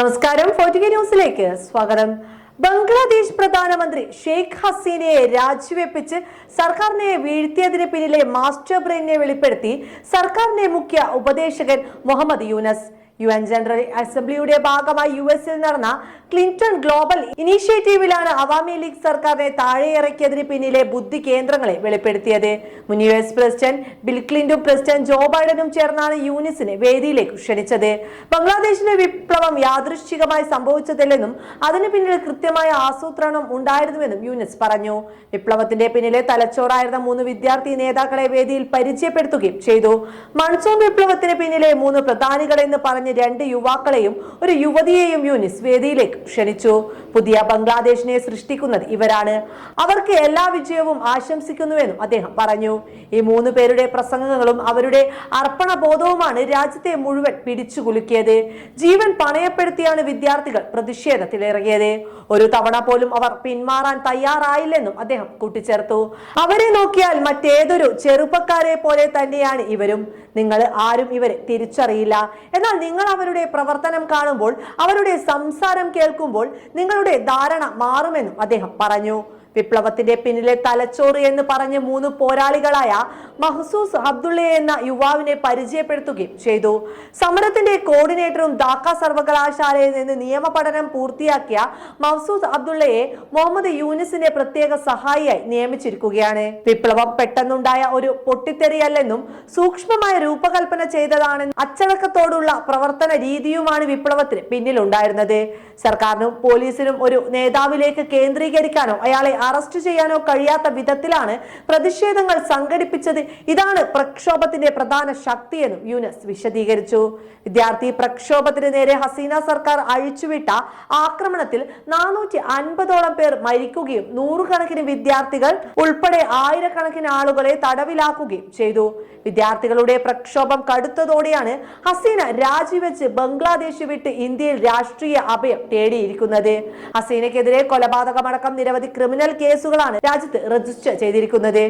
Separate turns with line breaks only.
നമസ്കാരം. ഫോർട്ടിക ന്യൂസിലേക്ക് സ്വാഗതം. ബംഗ്ലാദേശ് പ്രധാനമന്ത്രി ഷെയ്ഖ് ഹസീനയെ രാജിവെപ്പിച്ച് സർക്കാരിനെ വീഴ്ത്തിയതിന് പിന്നിലെ മാസ്റ്റർ ബ്രെയിനെ വെളിപ്പെടുത്തി സർക്കാരിന്റെ മുഖ്യ ഉപദേശകൻ Muhammad Yunus. U N general അസംബ്ലിയുടെ ഭാഗമായി യു എസിൽ നടന്ന ക്ലിന്റൺ ഗ്ലോബൽ ഇനീഷ്യേറ്റീവിലാണ് അവാമി ലീഗ് സർക്കാരിനെ താഴെയിറക്കിയതിന് പിന്നിലെ ബുദ്ധി കേന്ദ്രങ്ങളെ വെളിപ്പെടുത്തിയത്. മുൻ യു എസ് പ്രസിഡന്റ് ബിൽ ക്ലിന്റും പ്രസിഡന്റ് ജോ ബൈഡനും ചേർന്നാണ് യൂനിസിനെ വേദിയിലേക്ക് ക്ഷണിച്ചത്. ബംഗ്ലാദേശിലെ വിപ്ലവം യാദൃശ്ചികമായി സംഭവിച്ചതല്ലെന്നും അതിന് പിന്നിൽ കൃത്യമായ ആസൂത്രണം ഉണ്ടായിരുന്നുവെന്നും യൂനിസ് പറഞ്ഞു. വിപ്ലവത്തിന്റെ പിന്നിലെ തലച്ചോറായിരുന്ന മൂന്ന് വിദ്യാർത്ഥി നേതാക്കളെ വേദിയിൽ പരിചയപ്പെടുത്തുകയും ചെയ്തു. മൺസൂൺ വിപ്ലവത്തിന് പിന്നിലെ മൂന്ന് പ്രധാനികളെന്ന് പറഞ്ഞ് രണ്ട് യുവാക്കളെയും ഒരു യുവതിയെയും യൂനിസ് വേദിയിലേക്ക് ക്ഷണിച്ചു. പുതിയ ബംഗ്ലാദേശിനെ സൃഷ്ടിക്കുന്നത് ഇവരാണ്. അവർക്ക് എല്ലാ വിജയവും ആശംസിക്കുന്നുവെന്നും അദ്ദേഹം പറഞ്ഞു. ഈ മൂന്ന് പേരുടെ പ്രസംഗങ്ങളും അവരുടെ അർപ്പണ അർപ്പണബോധവുമാണ് രാജ്യത്തെ മുഴുവൻ പിടിച്ചു കുലുക്കിയത്. ജീവൻ പണയപ്പെടുത്തിയാണ് വിദ്യാർത്ഥികൾ പ്രതിഷേധത്തിലിറങ്ങിയത്. ഒരു തവണ പോലും അവർ പിന്മാറാൻ തയ്യാറായില്ലെന്നും അദ്ദേഹം കൂട്ടിച്ചേർത്തു. അവരെ നോക്കിയാൽ മറ്റേതൊരു ചെറുപ്പക്കാരെ പോലെ തന്നെയാണ് ഇവരും. നിങ്ങൾ ആരും ഇവരെ തിരിച്ചറിയില്ല. എന്നാൽ നിങ്ങൾ അവരുടെ പ്രവർത്തനം കാണുമ്പോൾ അവരുടെ സംസാരം കേൾക്കുമ്പോൾ നിങ്ങളുടെ ധാരണ മാറുമെന്നും അദ്ദേഹം പറഞ്ഞു. വിപ്ലവത്തിന്റെ പിന്നിലെ തലച്ചോറ് എന്ന് പറഞ്ഞ് മൂന്ന് പോരാളികളായ മഹസൂസ് അബ്ദുള്ള എന്ന യുവാവിനെ പരിചയപ്പെടുത്തുകയും ചെയ്തു. സമരത്തിന്റെ കോർഡിനേറ്ററും ധാക്ക സർവകലാശാലയിൽ നിന്ന് നിയമപഠനം പൂർത്തിയാക്കിയ മഹസൂസ് അബ്ദുള്ളയെ മുഹമ്മദ് യൂനിസിന്റെ പ്രത്യേക സഹായിയായി നിയമിച്ചിരിക്കുകയാണ്. വിപ്ലവം പെട്ടെന്നുണ്ടായ ഒരു പൊട്ടിത്തെറിയല്ലെന്നും സൂക്ഷ്മമായ രൂപകൽപ്പന ചെയ്തതാണെന്നും അച്ചടക്കത്തോടുള്ള പ്രവർത്തന രീതിയുമാണ് വിപ്ലവത്തിന് പിന്നിലുണ്ടായിരുന്നത്. സർക്കാരിനും പോലീസിനും ഒരു നേതാവിലേക്ക് കേന്ദ്രീകരിക്കാനോ അയാളെ അറസ്റ്റ് ചെയ്യാനോ കഴിയാത്ത വിധത്തിലാണ് പ്രതിഷേധങ്ങൾ സംഘടിപ്പിച്ചത്. ഇതാണ് പ്രക്ഷോഭത്തിന്റെ പ്രധാന ശക്തിയെന്നും യുനസ് വിശദീകരിച്ചു. വിദ്യാർത്ഥി പ്രക്ഷോഭത്തിന് നേരെ ഹസീന സർക്കാർ അഴിച്ചുവിട്ട ആക്രമണത്തിൽ നാനൂറ്റി അൻപതോളം പേർ മരിക്കുകയും നൂറുകണക്കിന് വിദ്യാർത്ഥികൾ ഉൾപ്പെടെ ആയിരക്കണക്കിന് ആളുകളെ തടവിലാക്കുകയും ചെയ്തു. വിദ്യാർത്ഥികളുടെ പ്രക്ഷോഭം കടുത്തതോടെയാണ് ഹസീന രാജിവെച്ച് ബംഗ്ലാദേശ് വിട്ട് ഇന്ത്യയിൽ രാഷ്ട്രീയ അഭയം തേടിയിരിക്കുന്നത്. ഹസീനയ്ക്കെതിരെ കൊലപാതകമടക്കം നിരവധി ക്രിമിനൽ കേസുകളാണ് രാജ്യത്ത് രജിസ്റ്റർ ചെയ്തിരിക്കുന്നത്.